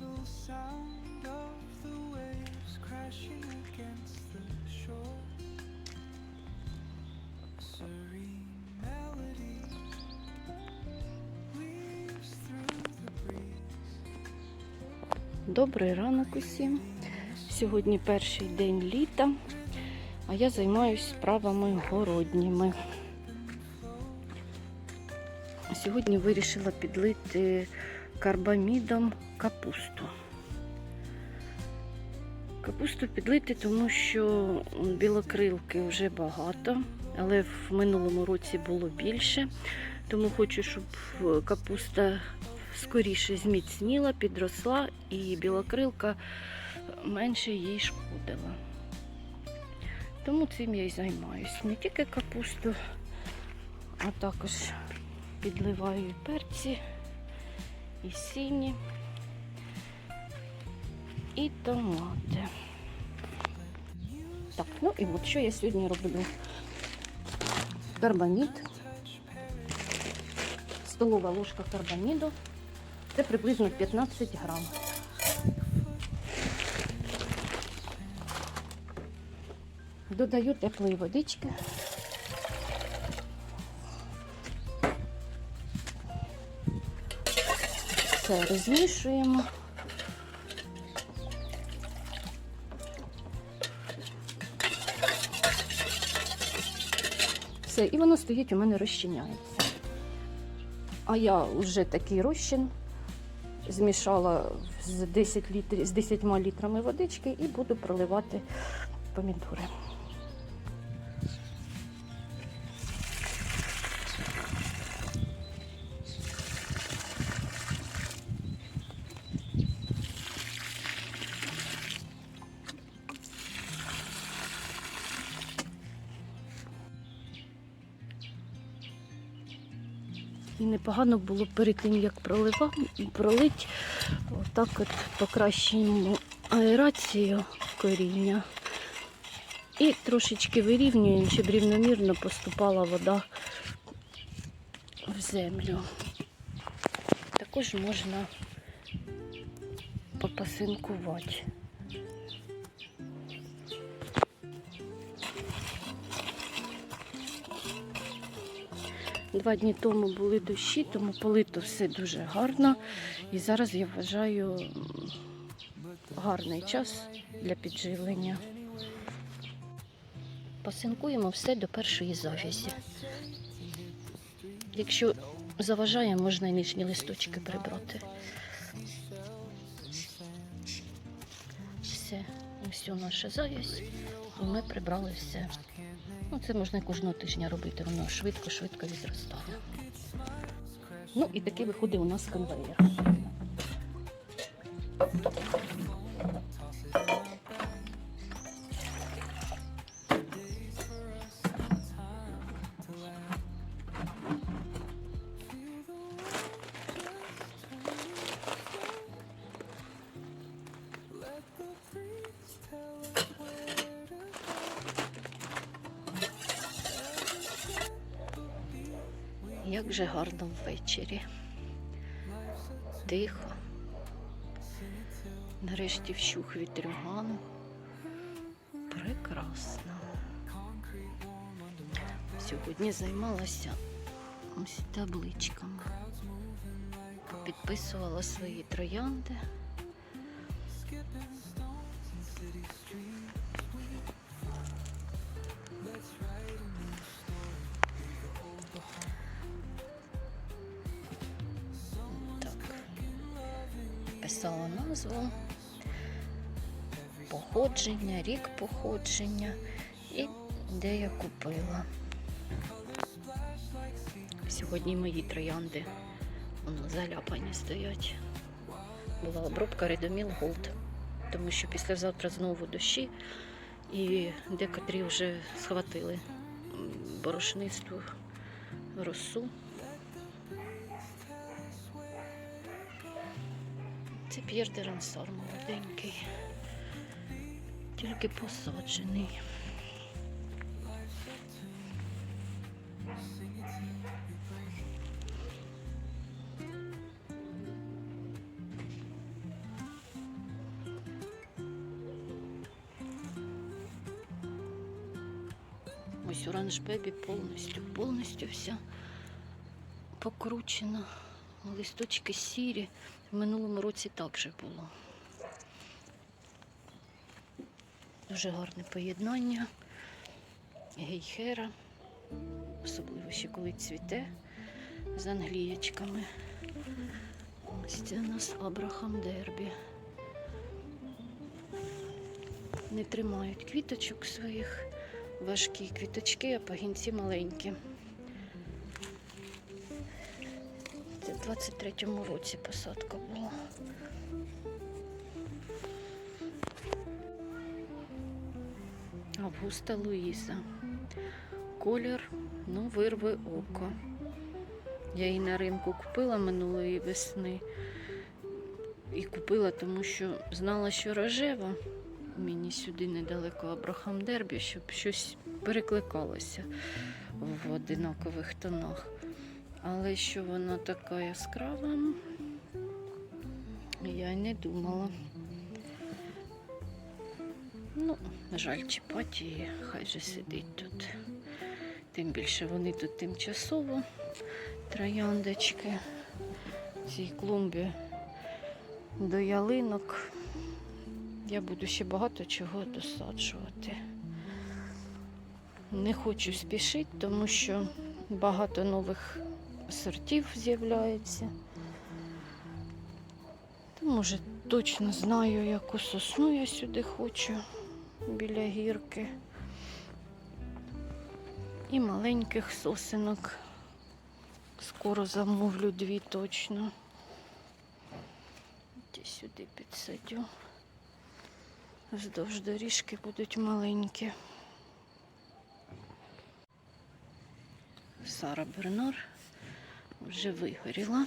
gentle sound of the waves crashing against the shore. Serene melody weaves through the breeze. Добрий ранок усім. Сьогодні перший день літа, а я займаюся справами городніми. Сьогодні вирішила підлити карбамідом капусту. Капусту підлити, тому що білокрилки вже багато, але в минулому році було більше. Тому хочу, щоб е, капуста скоріше зміцніла, підросла і білокрилка менше їй шкодила. Тому цим я і займаюсь. Не тільки капусту, а також підливаю перці, і сіні, і томати. Так, ну і от що я сьогодні роблю? Карбамід, столова ложка карбаміду. Це приблизно 15 грам. Додаю теплої водички. Все розмішуємо. Все, і воно стоїть у мене розчиняється. А я вже такий розчин змішала з 10 літрів, з 10 літрами водички і буду проливати помідори. І непогано було перед тим, як пролива, пролить, отак от покращуємо аерацію коріння. І трошечки вирівнюємо, щоб рівномірно поступала вода в землю. Також можна попасинкувати. Два дні тому були дощі, тому полито все дуже гарно. І зараз я вважаю гарний час для підживлення. Посинкуємо все до першої завязі. Якщо заважає, можна і нижні листочки прибрати. Все, ось наша завязь, і ми прибрали все. Ну, це можна кожного тижня робити, воно швидко-швидко відростає. Ну і такий виходить у нас конвейер. Як же гарно ввечері. Тихо. Нарешті вщух вітрюгану, Прекрасно. Сьогодні займалася ось табличками. Підписувала свої троянди. Писала назву, походження, рік походження і де я купила. Сьогодні мої троянди воно заляпані стоять. Була обробка Редоміл Голд, тому що післязавтра знову дощі і декотрі вже схватили борошнисту росу. Це П'єр Рансор молоденький, тільки посаджений. Ось оранж бебі повністю, повністю вся покручена. Листочки сірі. В минулому році так же було. Дуже гарне поєднання. Гейхера. Особливо ще коли цвіте з англієчками. Ось це у нас Абрахам Дербі. Не тримають квіточок своїх. Важкі квіточки, а пагінці маленькі. 23-му році посадка була. Августа Луїза. Колір, ну, вирви око. Я її на ринку купила минулої весни. І купила, тому що знала, що рожева. Мені сюди недалеко Абрахам Дербі, щоб щось перекликалося в одинакових тонах. Але що вона така яскрава, я й не думала. Ну, на жаль, чіпати її, хай же сидить тут. Тим більше вони тут тимчасово трояндочки. Цій клумбі до ялинок. Я буду ще багато чого досаджувати. Не хочу спішити, тому що багато нових сортів з'являється. Тому вже точно знаю, яку сосну я сюди хочу біля гірки. І маленьких сосенок. Скоро замовлю дві точно. Ті сюди підсадю. Вздовж доріжки будуть маленькі. Сара Бернар вже вигоріла,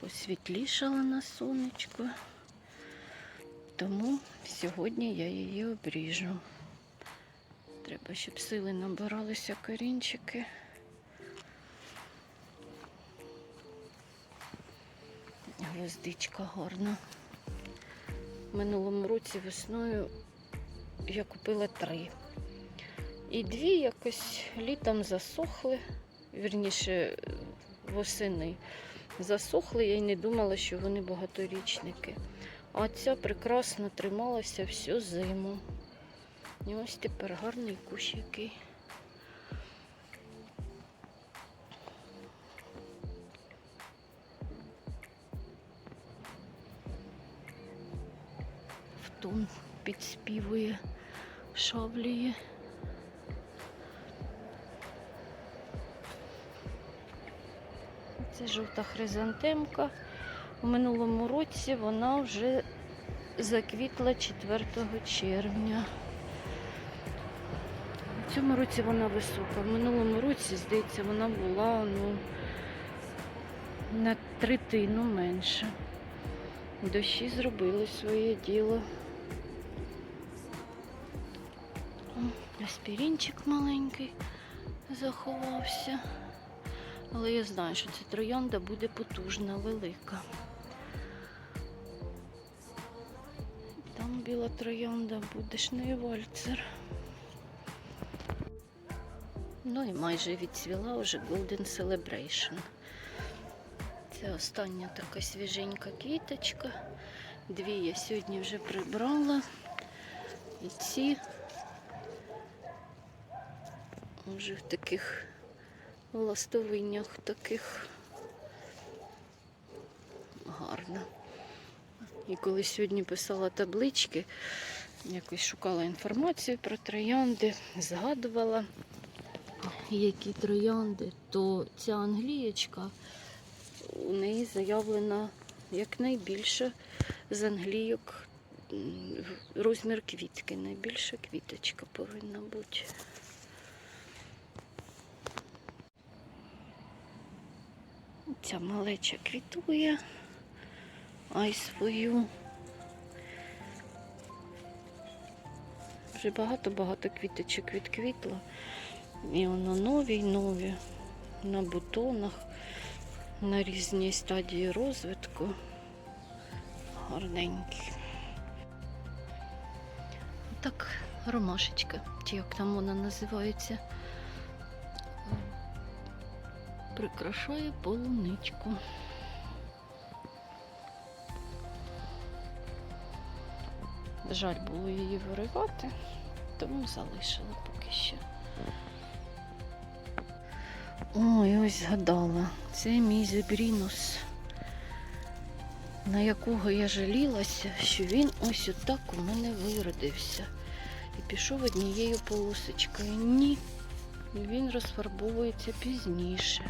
посвітлішала на сонечко, тому сьогодні я її обріжу. Треба, щоб сили набиралися корінчики. Гвоздичка гарна. Минулому році весною я купила три. І дві якось літом засохли, вірніше восени засохли, я й не думала, що вони багаторічники. А ця прекрасно трималася всю зиму. І ось тепер гарний кущ який. В підспівує, шавлює. Це жовта хризантемка. У минулому році вона вже заквітла 4 червня. У цьому році вона висока. В минулому році, здається, вона була ну, на третину менше. Дощі зробили своє діло. Аспірінчик маленький заховався. Але я знаю, що ця троянда буде потужна, велика. Там біла троянда, будешний вальцер. Ну і майже відцвіла вже Golden Celebration. Це остання така свіженька квіточка. Дві я сьогодні вже прибрала. І ці вже в таких ластовиннях таких гарно. І коли сьогодні писала таблички, якось шукала інформацію про троянди, згадувала, які троянди, то ця англієчка у неї заявлена як найбільша з англійок розмір квітки. Найбільша квіточка повинна бути. Ця малеча квітує, а й свою. Вже багато-багато квіточок відквітло. І воно нові й нові на бутонах, на різній стадії розвитку. Гарненькі. Так ромашечка, чи як там вона називається. Прикрашає полуничку. Жаль було її виривати, тому залишила поки що. Ой, ось згадала. Це мій зебрінус, на якого я жалілася, що він ось отак у мене виродився. І пішов однією полосочкою. Ні, він розфарбовується пізніше.